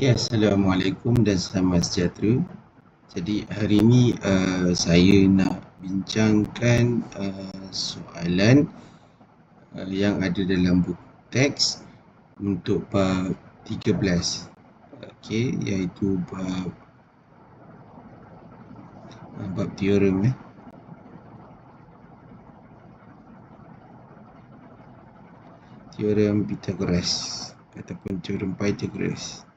Okay, Assalamualaikum dan selamat sejahtera. Jadi hari ini uh, saya nak bincangkan uh, soalan uh, yang ada dalam buku teks untuk bab 13. Okey, iaitu bab uh, bab teorem eh. Teorem Pythagoras ataupun teorem Pythagoras.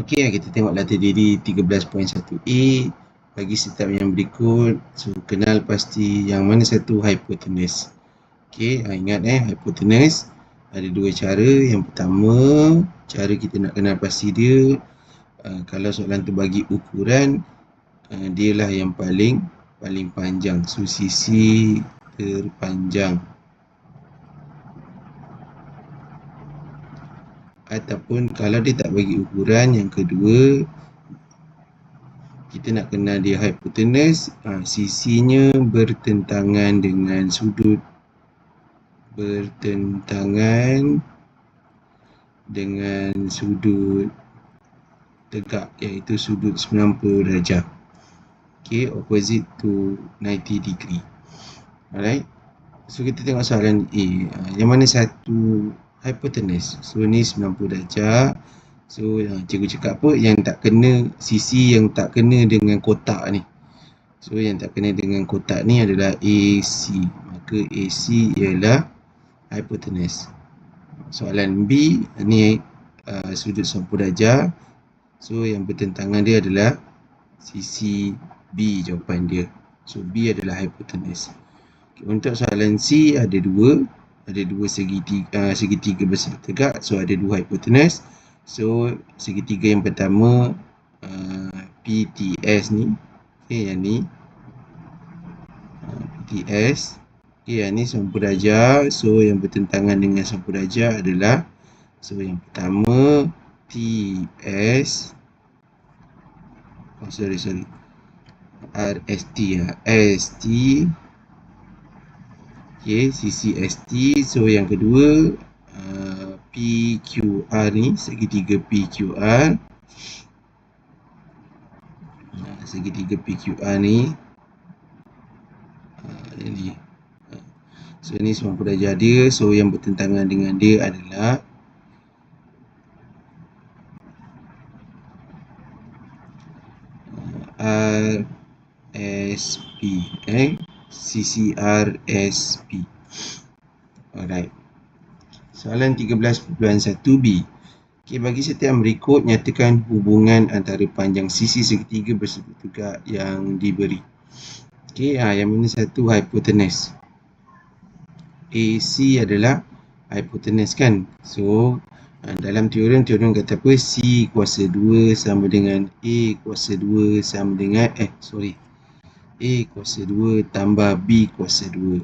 Okey, kita tengok latih diri 13.1a bagi setiap yang berikut. So, kenal pasti yang mana satu hypotenuse. Okey, ha, ingat eh, hypotenuse ada dua cara. Yang pertama, cara kita nak kenal pasti dia. Uh, kalau soalan tu bagi ukuran, uh, dia lah yang paling paling panjang. So, sisi terpanjang. Ataupun kalau dia tak bagi ukuran yang kedua kita nak kenal dia hypotenuse ha, sisinya bertentangan dengan sudut bertentangan dengan sudut tegak iaitu sudut 90 darjah. Okay, opposite to 90 degree. Alright. So kita tengok soalan A. Ha, yang mana satu hypotenuse. So ni 90 darjah. So uh, cikgu cakap apa yang tak kena sisi yang tak kena dengan kotak ni. So yang tak kena dengan kotak ni adalah AC. Maka AC ialah hypotenuse. Soalan B ni uh, sudut 90 darjah. So yang bertentangan dia adalah sisi B jawapan dia. So B adalah hypotenuse. Okay, untuk soalan C ada dua ada dua segitiga, uh, segitiga bersifat tegak so ada dua hipotenus so segitiga yang pertama uh, PTS ni okay, yang ni uh, PTS okay, yang ni 90 darjah so yang bertentangan dengan 90 darjah adalah so yang pertama TS oh sorry sorry RST ya ST Okay, CCST. So yang kedua uh, PQR ni segitiga PQR. Segitiga PQR ni. Uh, ini. So ini semua darjah dia. So yang bertentangan dengan dia adalah uh, RSP. Eh? CCRSP. Alright. Soalan 13.1b. Okay, bagi setiap berikut, nyatakan hubungan antara panjang sisi segitiga bersebut tegak yang diberi. Okay, ha, yang mana satu hypotenuse. AC adalah hypotenuse kan. So, ha, dalam teorem, teorem kata apa? C kuasa 2 sama dengan A kuasa 2 sama dengan, eh sorry. A kuasa 2 tambah B kuasa 2.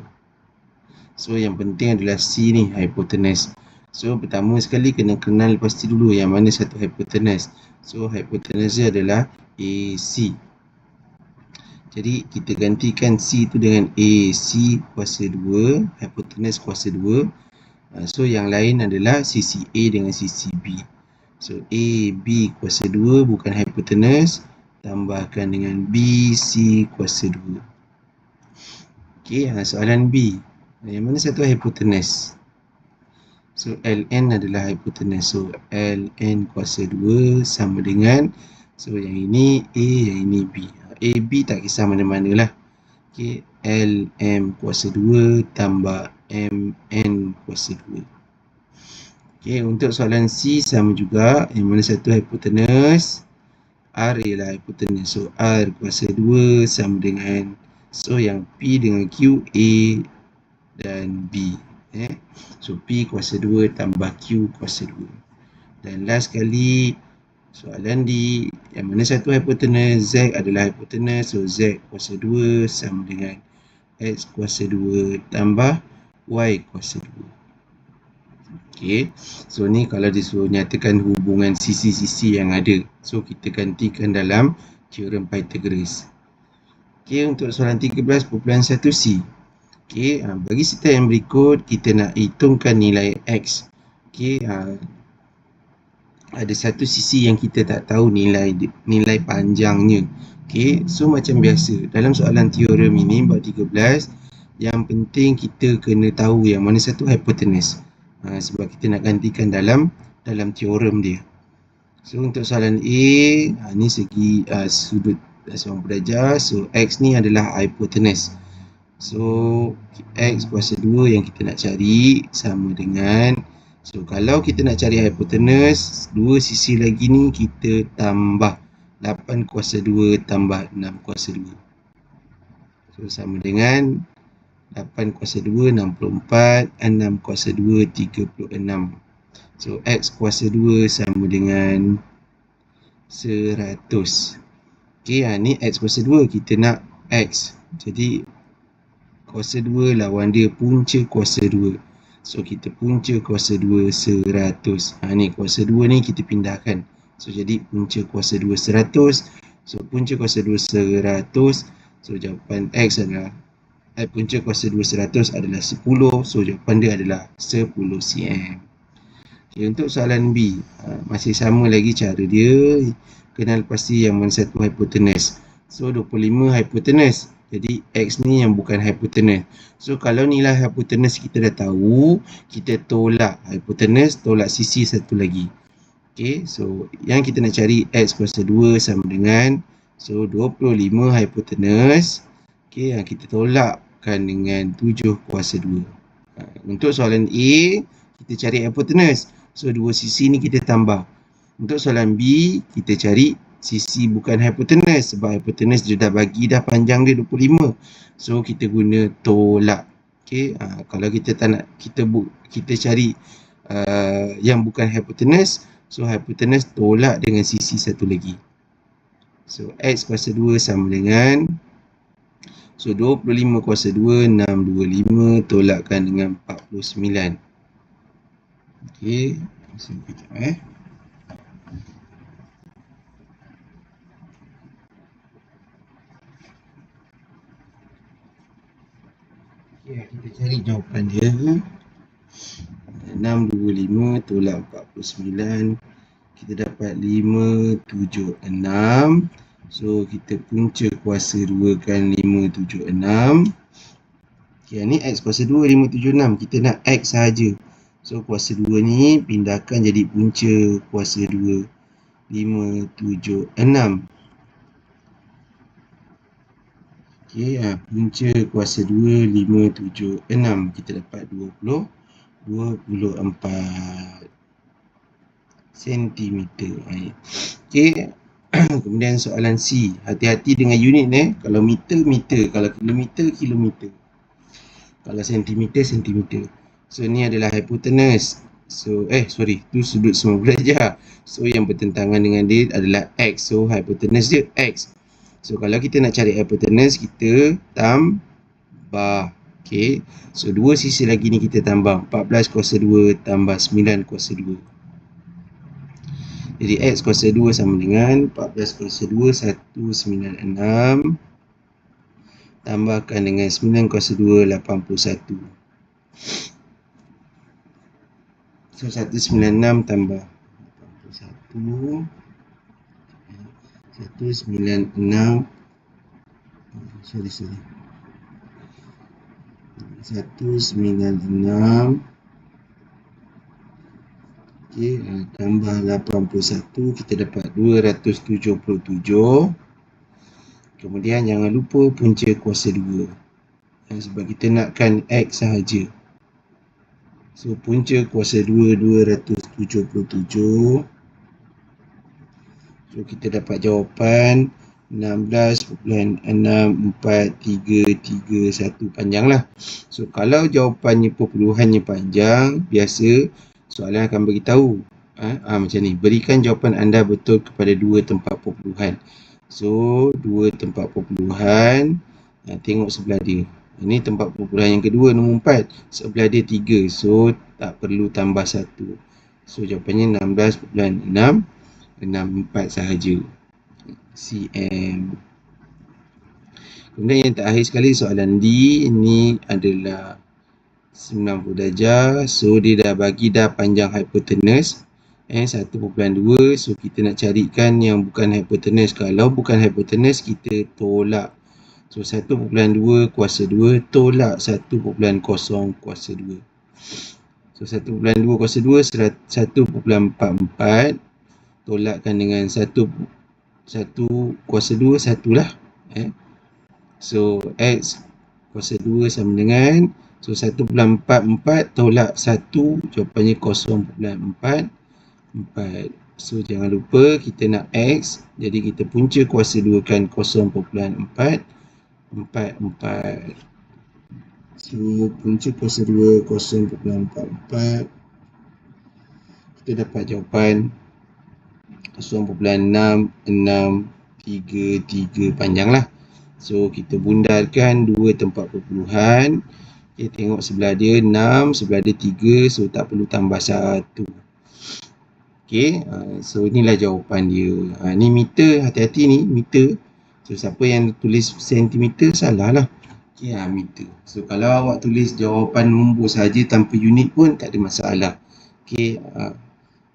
So yang penting adalah C ni hypotenuse. So pertama sekali kena kenal pasti dulu yang mana satu hypotenuse. So hypotenuse adalah AC. Jadi kita gantikan C tu dengan AC kuasa 2, hypotenuse kuasa 2. Ah, so yang lain adalah sisi A dengan sisi B. So AB kuasa 2 bukan hypotenuse tambahkan dengan BC kuasa 2. Okey, ha, soalan B. Yang mana satu hypotenuse? So, LN adalah hypotenuse. So, LN kuasa 2 sama dengan So, yang ini A, yang ini B. AB tak kisah mana-mana lah. Okey, LM kuasa 2 tambah MN kuasa 2. Okey, untuk soalan C sama juga. Yang mana satu hypotenuse? R ialah hypotenuse. So R kuasa 2 sama dengan so yang P dengan Q A dan B. Eh. So P kuasa 2 tambah Q kuasa 2. Dan last kali soalan di yang mana satu hypotenuse Z adalah hypotenuse. So Z kuasa 2 sama dengan X kuasa 2 tambah Y kuasa 2. Okay. So ni kalau disuruh nyatakan hubungan sisi-sisi yang ada. So kita gantikan dalam teorem Pythagoras. Okay. Untuk soalan 13.1c. Okay. Ha, bagi setiap yang berikut kita nak hitungkan nilai X. Okay. Ha, ada satu sisi yang kita tak tahu nilai nilai panjangnya. Okey, so macam biasa dalam soalan teorem ini bab 13 yang penting kita kena tahu yang mana satu hypotenuse. Ha, sebab kita nak gantikan dalam dalam teorem dia. So untuk soalan A, ha, ni segi uh, sudut seorang belajar. So X ni adalah hypotenuse. So X kuasa 2 yang kita nak cari sama dengan So kalau kita nak cari hypotenuse, dua sisi lagi ni kita tambah 8 kuasa 2 tambah 6 kuasa 2. So sama dengan 8 kuasa 2 64, 6 kuasa 2 36. So X kuasa 2 sama dengan 100. Okay, ha, ni X kuasa 2 kita nak X. Jadi kuasa 2 lawan dia punca kuasa 2. So kita punca kuasa 2 100. Ha, ni kuasa 2 ni kita pindahkan. So jadi punca kuasa 2 100. So punca kuasa 2 100. So jawapan X adalah eh, punca kuasa 2 100 adalah 10. So jawapan dia adalah 10 cm. Okay, untuk soalan B, uh, masih sama lagi cara dia. Kenal pasti yang mana satu hypotenuse. So 25 hypotenuse. Jadi X ni yang bukan hypotenuse. So kalau nilai hypotenuse kita dah tahu, kita tolak hypotenuse, tolak sisi satu lagi. Okay, so yang kita nak cari X kuasa 2 sama dengan So 25 hypotenuse Okay, yang kita tolakkan dengan 7 kuasa 2 ha, Untuk soalan A, kita cari hypotenuse. So dua sisi ni kita tambah. Untuk soalan B, kita cari sisi bukan hypotenuse Sebab hypotenuse dia dah bagi dah panjang dia 25 So kita guna tolak. Okay, ha, kalau kita tak nak, kita, bu, kita cari uh, yang bukan hypotenuse So hypotenuse tolak dengan sisi satu lagi. So X kuasa 2 sama dengan So 25 kuasa 2 625 tolakkan dengan 49. Okey, sekejap eh. Okey, kita cari jawapan dia. 625 tolak 49 kita dapat 576 so kita punca kuasa 2 kan 576 okay, ni x kuasa 2 576 kita nak x saja so kuasa 2 ni pindahkan jadi punca kuasa 2 576 Okay, ha, punca kuasa 2, 5, 7, 6. Kita dapat 20. 24 cm. Okey. Kemudian soalan C. Hati-hati dengan unit ni. Eh. Kalau meter, meter. Kalau kilometer, kilometer. Kalau sentimeter, sentimeter. So, ni adalah hypotenuse. So, eh, sorry. Tu sudut semua belajar. So, yang bertentangan dengan dia adalah X. So, hypotenuse dia X. So, kalau kita nak cari hypotenuse, kita tambah. Okey. So dua sisi lagi ni kita tambah 14 kuasa 2 tambah 9 kuasa 2. Jadi X kuasa 2 sama dengan 14 kuasa 2 196 tambahkan dengan 9 kuasa 2 81. So 196 tambah 81 196 sorry sorry satu sembilan enam Okey, uh, tambah 81 kita dapat 277. Kemudian jangan lupa punca kuasa 2. Uh, sebab kita nakkan X sahaja. So punca kuasa 2 277. So kita dapat jawapan 16.6431 panjang lah. So kalau jawapannya perpuluhannya panjang, biasa soalan akan beritahu. Ha? Ha, macam ni, berikan jawapan anda betul kepada dua tempat perpuluhan. So, dua tempat perpuluhan, ha, tengok sebelah dia. Ini tempat perpuluhan yang kedua, nombor empat. Sebelah dia tiga, so tak perlu tambah satu. So, jawapannya 16.664 sahaja. cm. Kemudian yang terakhir sekali soalan D ini adalah 90 darjah. So dia dah bagi dah panjang hypotenuse. eh 1.2 so kita nak carikan yang bukan hypotenuse. Kalau bukan hypotenuse kita tolak. So 1.2 kuasa 2 tolak 1.0 kuasa 2 so 1.2 kuasa 2 1.44 tolakkan dengan 1 1 kuasa 2 1 lah eh? So x kuasa 2 sama dengan so 1.44 tolak 1 jawapannya 0.4 4. So jangan lupa kita nak X. Jadi kita punca kuasa 2 kan 0.4. 4. 4. So punca kuasa 2 0.44. Kita dapat jawapan 0.663 panjang lah. So kita bundarkan 2 tempat perpuluhan. Okay, tengok sebelah dia 6, sebelah dia 3. So tak perlu tambah 1. Okay, uh, so inilah jawapan dia. Uh, ni meter, hati-hati ni meter. So siapa yang tulis sentimeter salah lah. Okay, uh, meter. So kalau awak tulis jawapan nombor saja tanpa unit pun tak ada masalah. Okay, uh,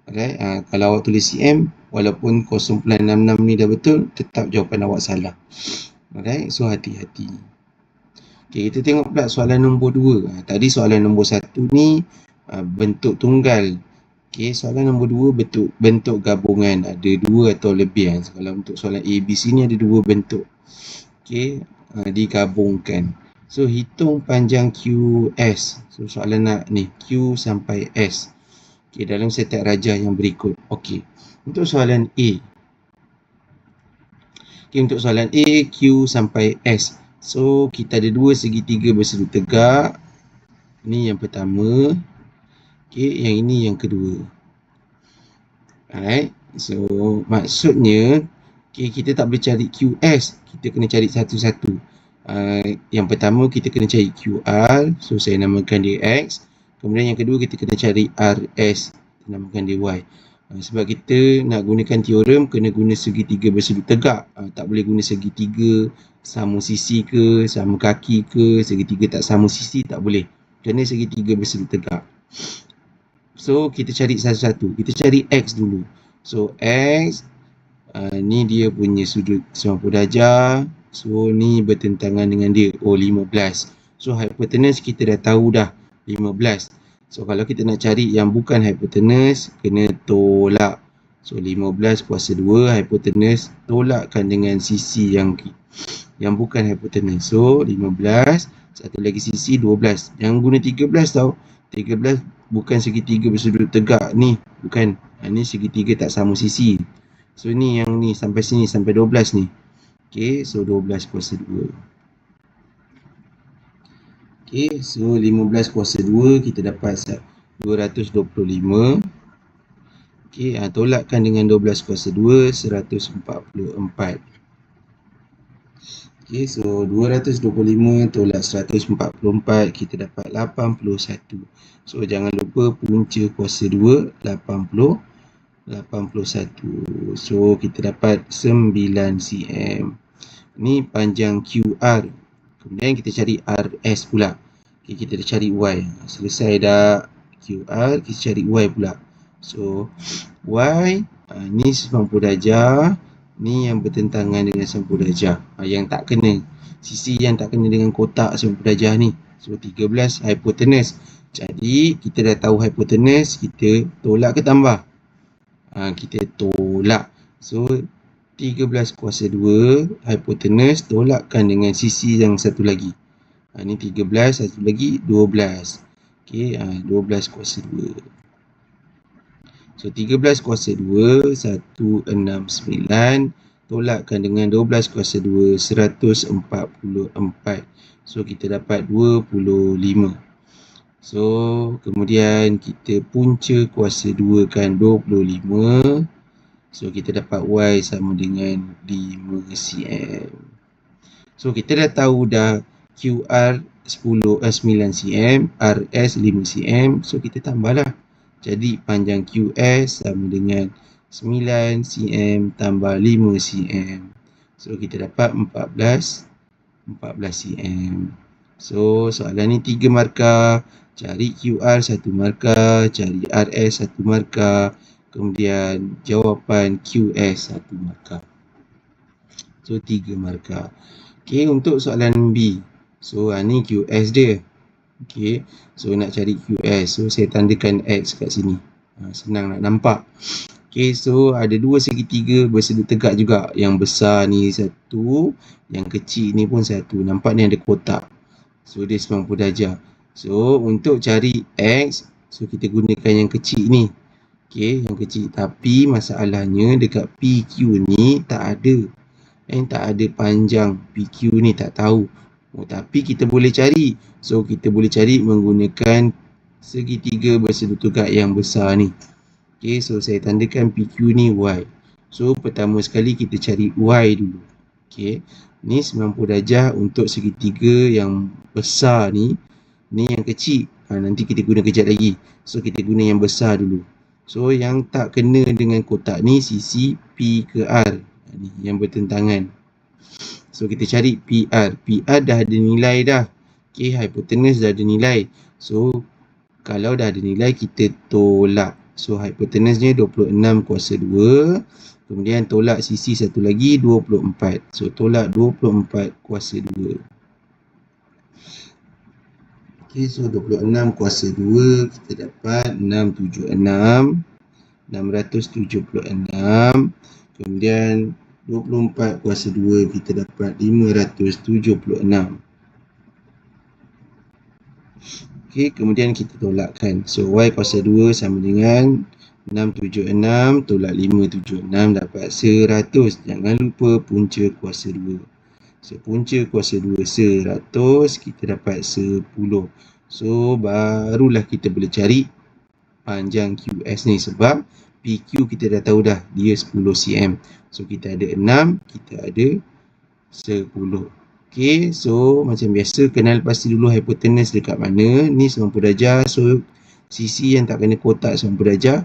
alright. Uh, kalau awak tulis cm, walaupun 0.66 ni dah betul, tetap jawapan awak salah. Alright, so hati-hati. Okay, kita tengok pula soalan nombor 2. Uh, tadi soalan nombor 1 ni uh, bentuk tunggal. Okey, soalan nombor dua bentuk bentuk gabungan ada dua atau lebih kan. Kalau untuk soalan A, B, C ni ada dua bentuk. Okey, uh, digabungkan. So hitung panjang QS. So soalan nak ni Q sampai S. Okey, dalam setiap rajah yang berikut. Okey. Untuk soalan A. Okey, untuk soalan A, Q sampai S. So kita ada dua segitiga bersudut tegak. Ini yang pertama. Okay, yang ini yang kedua. Alright. So, maksudnya, okay, kita tak boleh cari QS. Kita kena cari satu-satu. Uh, yang pertama, kita kena cari QR. So, saya namakan dia X. Kemudian yang kedua, kita kena cari RS. Namakan dia Y. Uh, sebab kita nak gunakan teorem, kena guna segitiga bersudut tegak. Uh, tak boleh guna segitiga sama sisi ke, sama kaki ke, segitiga tak sama sisi, tak boleh. Kena segitiga bersudut tegak. So kita cari satu-satu. Kita cari X dulu. So X uh, ni dia punya sudut 90 darjah. So ni bertentangan dengan dia. Oh 15. So hypotenuse kita dah tahu dah 15. So kalau kita nak cari yang bukan hypotenuse kena tolak. So 15 kuasa 2 hypotenuse tolakkan dengan sisi yang yang bukan hypotenuse. So 15 satu lagi sisi 12. Jangan guna 13 tau. 13 bukan segitiga bersudut tegak ni. Bukan. Ha, ni segitiga tak sama sisi. So ni yang ni sampai sini sampai 12 ni. Ok so 12 kuasa 2 ok so 15 kuasa 2 kita dapat 225 ok ha, tolakkan dengan 12 kuasa 2 144 Okay, so 225 tolak 144 kita dapat 81. So jangan lupa punca kuasa 2 80 81. So kita dapat 9 cm. Ni panjang QR. Kemudian kita cari RS pula. Okay, kita dah cari Y. Selesai dah QR, kita cari Y pula. So Y uh, ni 90 darjah ni yang bertentangan dengan sempur darjah. Ha, yang tak kena. Sisi yang tak kena dengan kotak sempur darjah ni. So 13 hypotenuse. Jadi kita dah tahu hypotenuse kita tolak ke tambah. Ha, kita tolak. So 13 kuasa 2 hypotenuse tolakkan dengan sisi yang satu lagi. Ha, ni 13 satu lagi 12 ok ha, 12 kuasa 2 So 13 kuasa 2 169 tolakkan dengan 12 kuasa 2 144. So kita dapat 25. So kemudian kita punca kuasa 2 kan 25. So kita dapat y sama dengan 5 cm. So kita dah tahu dah QR 10 eh, 9 cm, RS 5 cm. So kita tambahlah. Jadi panjang QS sama dengan 9 cm tambah 5 cm. So kita dapat 14 14 cm. So soalan ni 3 markah. Cari QR 1 markah, cari RS 1 markah. Kemudian jawapan QS satu markah. So tiga markah. Okay, untuk soalan B. So ha, ni QS dia. Okay, so nak cari QS. So saya tandakan X kat sini. Ha, senang nak nampak. Okay, so ada dua segitiga bersudut tegak juga. Yang besar ni satu, yang kecil ni pun satu. Nampak ni ada kotak. So dia 90 darjah. So untuk cari X, so kita gunakan yang kecil ni. Okay, yang kecil. Tapi masalahnya dekat PQ ni tak ada yang tak ada panjang PQ ni tak tahu oh, tapi kita boleh cari. So kita boleh cari menggunakan segitiga tegak yang besar ni. Ok so saya tandakan PQ ni Y. So pertama sekali kita cari Y dulu. Ok ni 90 darjah untuk segitiga yang besar ni. Ni yang kecil. Ha, nanti kita guna kejap lagi. So kita guna yang besar dulu. So yang tak kena dengan kotak ni sisi P ke R. Ni yang bertentangan. So kita cari PR. PR dah ada nilai dah. Okay, hypotenuse dah ada nilai. So kalau dah ada nilai kita tolak. So hypotenuse ni 26 kuasa 2. Kemudian tolak sisi satu lagi 24. So tolak 24 kuasa 2. Okay, so 26 kuasa 2 kita dapat 676. 676. Kemudian 24 kuasa 2 kita dapat 576 Okey, kemudian kita tolakkan. So y kuasa 2 sama dengan 676 tolak 576 dapat 100 jangan lupa punca kuasa 2 so punca kuasa 2 100 kita dapat 10 so barulah kita boleh cari panjang QS ni sebab PQ kita dah tahu dah dia 10 cm So kita ada 6, kita ada 10. Okay, so macam biasa kenal pasti dulu hypotenuse dekat mana. Ni 90 darjah. So sisi yang tak kena kotak 90 darjah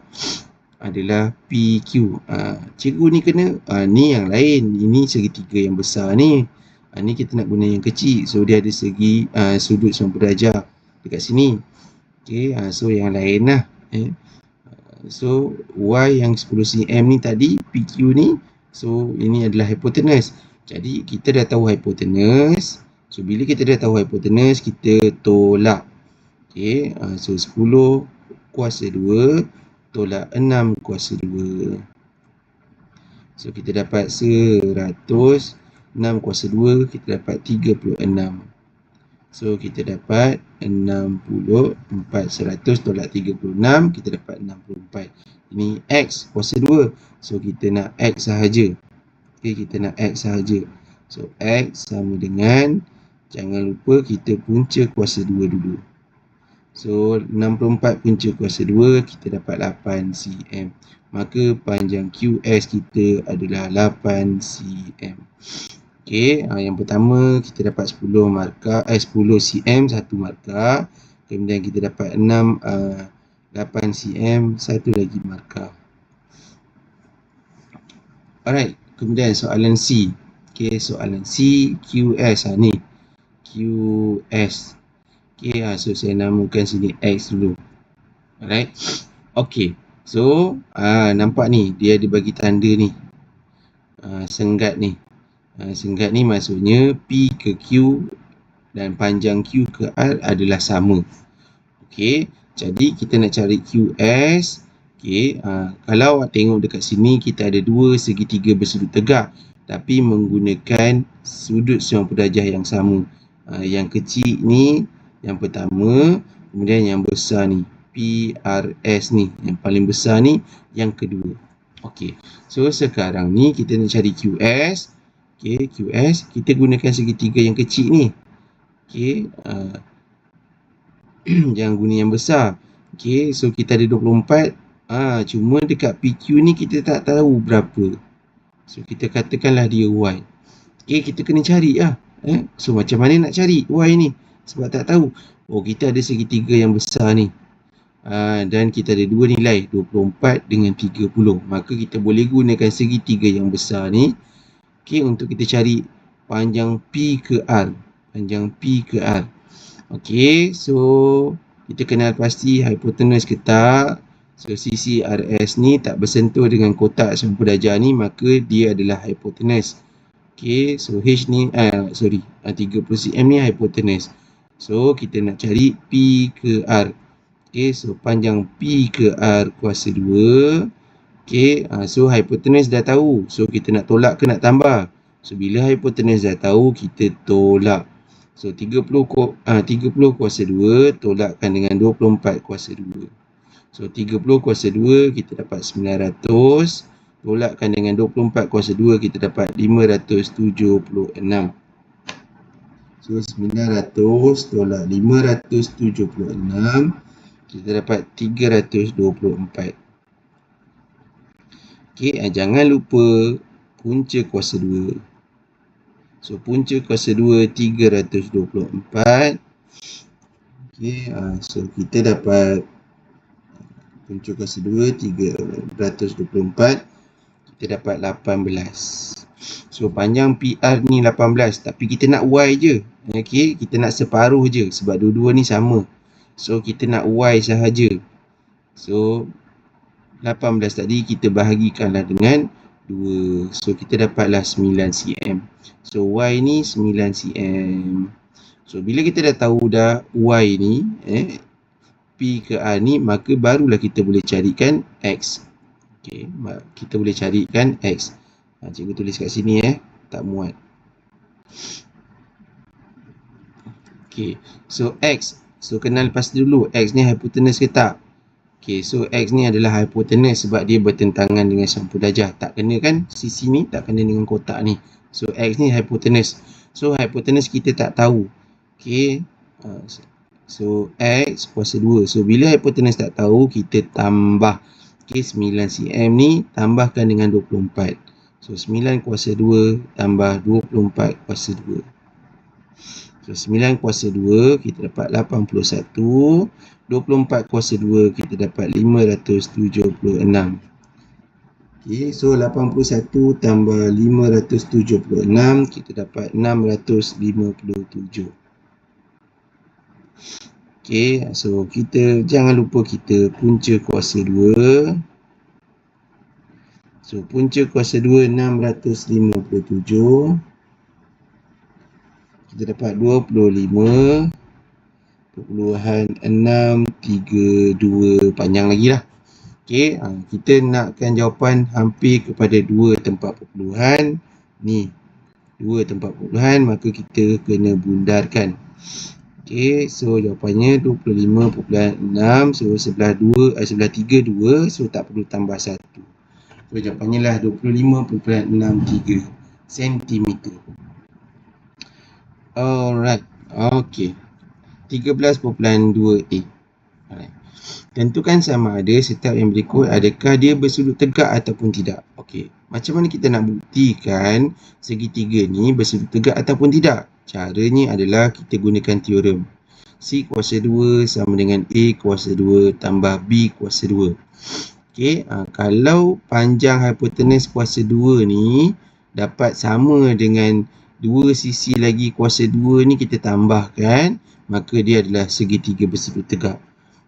adalah PQ. Ha, cikgu ni kena, ha, ni yang lain. Ini segitiga yang besar ni. Ha, ni kita nak guna yang kecil. So dia ada segi ha, sudut 90 darjah dekat sini. Okay, ha, so yang lain lah. Eh. So Y yang 10 cm ni tadi, PQ ni So ini adalah hypotenuse. Jadi kita dah tahu hypotenuse. So bila kita dah tahu hypotenuse, kita tolak. Okay, uh, so 10 kuasa 2 tolak 6 kuasa 2. So kita dapat 100. 6 kuasa 2 kita dapat 36. So kita dapat 64 100 tolak 36 kita dapat 64. Ini X kuasa 2. So kita nak X sahaja. Okay, kita nak X sahaja. So X sama dengan, jangan lupa kita punca kuasa 2 dulu. So 64 punca kuasa 2, kita dapat 8 cm. Maka panjang QS kita adalah 8 cm. Okay, ha, yang pertama kita dapat 10 markah, eh 10 cm, satu markah. Kemudian kita dapat 6 uh, 8 cm satu lagi markah alright kemudian soalan C. Ok soalan C QS ha, ni. QS ok ha, so saya namakan sini X dulu. Alright. Ok so ha, nampak ni dia ada bagi tanda ni. Ha, senggat ni ha, senggat ni maksudnya P ke Q dan panjang Q ke R adalah sama ok jadi kita nak cari QS. Okay, uh, kalau awak tengok dekat sini kita ada dua segitiga bersudut tegak tapi menggunakan sudut 90 darjah yang sama. Uh, yang kecil ni yang pertama, kemudian yang besar ni PRS ni, yang paling besar ni yang kedua. Okey. So sekarang ni kita nak cari QS. Okey, QS kita gunakan segitiga yang kecil ni. Okey, uh, jangan guna yang besar. Okay, so kita ada 24. Ah, ha, cuma dekat PQ ni kita tak tahu berapa. So kita katakanlah dia Y. Okay, kita kena cari lah. Eh? So macam mana nak cari Y ni? Sebab tak tahu. Oh, kita ada segitiga yang besar ni. Ha, dan kita ada dua nilai, 24 dengan 30. Maka kita boleh gunakan segitiga yang besar ni. Okay, untuk kita cari panjang P ke R. Panjang P ke R. Okey, so kita kenal pasti hypotenuse ke tak. So CCRS ni tak bersentuh dengan kotak sampul darjah ni maka dia adalah hypotenuse. Okay, so H ni, uh, sorry, uh, 30 cm ni hypotenuse. So kita nak cari P ke R. Okay, so panjang P ke R kuasa 2. Okay, uh, so hypotenuse dah tahu. So kita nak tolak ke nak tambah? So bila hypotenuse dah tahu, kita tolak. So 30, uh, 30 kuasa 2 tolakkan dengan 24 kuasa 2. So 30 kuasa 2 kita dapat 900 Tolakkan dengan 24 kuasa 2 kita dapat 576 So 900 tolak 576 Kita dapat 324 Okay, eh, jangan lupa punca kuasa 2 So punca kuasa 2 324 Okay, uh, so kita dapat punca kuasa 2 324 kita dapat 18 so panjang PR ni 18 tapi kita nak Y je. Okey kita nak separuh je sebab dua-dua ni sama. So kita nak Y sahaja. So 18 tadi kita bahagikanlah dengan 2 so kita dapatlah 9 cm so Y ni 9 cm so bila kita dah tahu dah Y ni eh P ke R ni maka barulah kita boleh carikan X. Okey, kita boleh carikan X. Ha, cikgu tulis kat sini eh, tak muat. Okey, so X. So kenal pasti dulu X ni hypotenuse ke tak? Okey, so X ni adalah hypotenuse sebab dia bertentangan dengan sampul darjah. Tak kena kan sisi ni, tak kena dengan kotak ni. So X ni hypotenuse. So hypotenuse kita tak tahu. Okey, uh, So X kuasa 2 So bila hypotenuse tak tahu Kita tambah Okay 9 cm ni Tambahkan dengan 24 So 9 kuasa 2 Tambah 24 kuasa 2 So 9 kuasa 2 Kita dapat 81 24 kuasa 2 Kita dapat 576 Okay so 81 Tambah 576 Kita dapat 657 Okay, so kita jangan lupa kita punca kuasa 2. So, punca kuasa 2, 657. Kita dapat 25. Perpuluhan 632. Panjang lagi lah. Okay, ha, kita nakkan jawapan hampir kepada 2 tempat perpuluhan. Ni, 2 tempat perpuluhan. Maka kita kena bundarkan. Okey, so jawapannya 25.6. So sebelah 2, eh, sebelah 3 2, so tak perlu tambah 1. So jawapannya lah 25.63 cm. Alright. Okey. 13.2a. Alright. Tentukan sama ada setiap yang berikut adakah dia bersudut tegak ataupun tidak. Okey. Macam mana kita nak buktikan segitiga ni bersudut tegak ataupun tidak? Caranya adalah kita gunakan teorem. C kuasa 2 sama dengan A kuasa 2 tambah B kuasa 2. Okey, ha, kalau panjang hipotenus kuasa 2 ni dapat sama dengan dua sisi lagi kuasa 2 ni kita tambahkan, maka dia adalah segitiga bersudut tegak.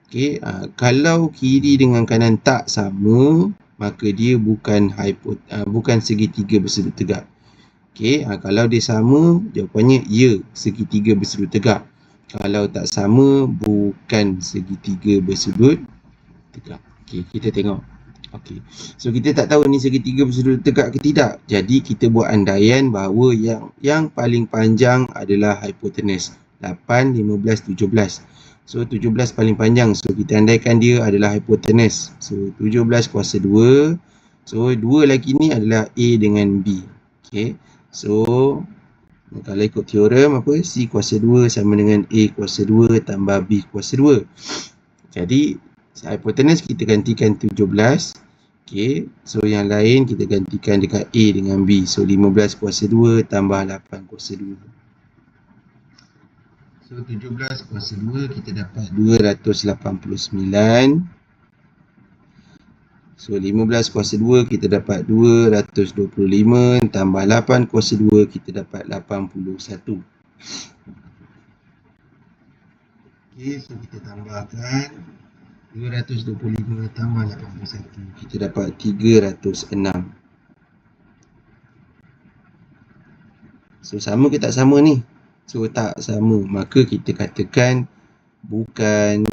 Okey, ha, kalau kiri dengan kanan tak sama, maka dia bukan hypot, ha, bukan segitiga bersudut tegak. Okey, ha, kalau dia sama, jawapannya ya, segitiga bersudut tegak. Kalau tak sama, bukan segitiga bersudut tegak. Okey, kita tengok. Okey. So kita tak tahu ni segitiga bersudut tegak ke tidak. Jadi kita buat andaian bahawa yang yang paling panjang adalah hipotenus. 8, 15, 17. So 17 paling panjang. So kita andaikan dia adalah hipotenus. So 17 kuasa 2. So dua lagi ni adalah A dengan B. Okey. So, kalau ikut teorem apa? C kuasa 2 sama dengan A kuasa 2 tambah B kuasa 2. Jadi, hypotenuse kita gantikan 17. Okay. So, yang lain kita gantikan dekat A dengan B. So, 15 kuasa 2 tambah 8 kuasa 2. So, 17 kuasa 2 kita dapat 289. So 15 kuasa 2 kita dapat 225 tambah 8 kuasa 2 kita dapat 81. Okey, so kita tambahkan 225 tambah 81 kita dapat 306 so sama ke tak sama ni? So tak sama. Maka kita katakan bukan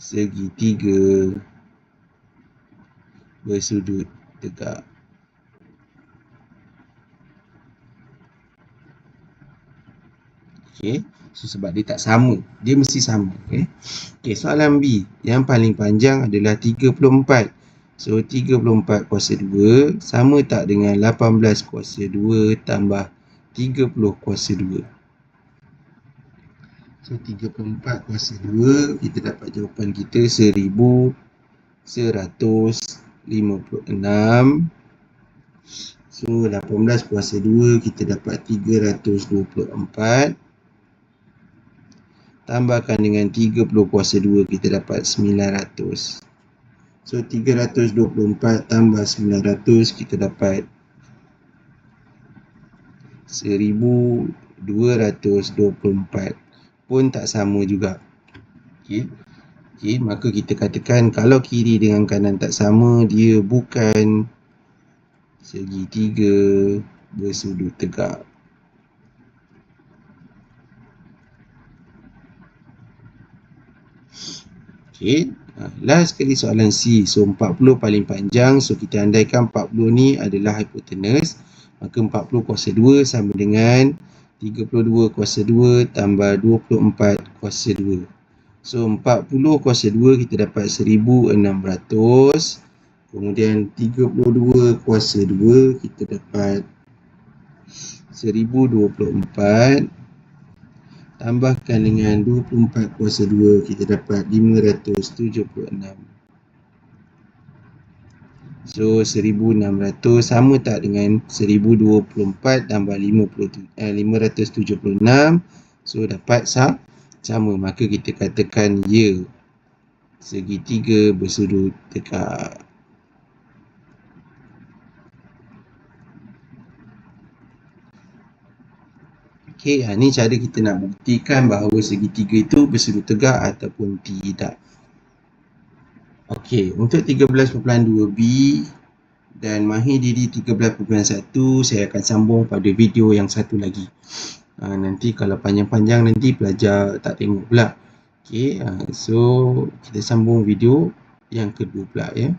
segitiga bersudut tegak. Okay. So, sebab dia tak sama. Dia mesti sama. Okay. Okay, soalan B. Yang paling panjang adalah 34. So, 34 kuasa 2 sama tak dengan 18 kuasa 2 tambah 30 kuasa 2. So, 34 kuasa 2, kita dapat jawapan kita 1156. So, 18 kuasa 2, kita dapat 324 tambahkan dengan 30 kuasa 2 kita dapat 900 so 324 tambah 900 kita dapat 1224 pun tak sama juga. Okey okey maka kita katakan kalau kiri dengan kanan tak sama dia bukan segitiga bersudut tegak Okay. Ha, last sekali soalan C. So 40 paling panjang. So kita andaikan 40 ni adalah hipotenus. Maka 40 kuasa 2 sama dengan 32 kuasa 2 tambah 24 kuasa 2. So 40 kuasa 2 kita dapat 1600. Kemudian 32 kuasa 2 kita dapat 1024 tambahkan dengan 24 kuasa 2 kita dapat 576 so 1600 sama tak dengan 1024 tambah 50, eh, 576 so dapat sah, sama. Maka kita katakan ya segitiga bersudut dekat Okey, ha, ni cara kita nak buktikan bahawa segitiga itu bersudut tegak ataupun tidak. Okey, untuk 13.2b dan mahir diri 13.1 saya akan sambung pada video yang satu lagi. Ha, nanti kalau panjang-panjang nanti pelajar tak tengok pula. Okey, ha, so kita sambung video yang kedua pula ya.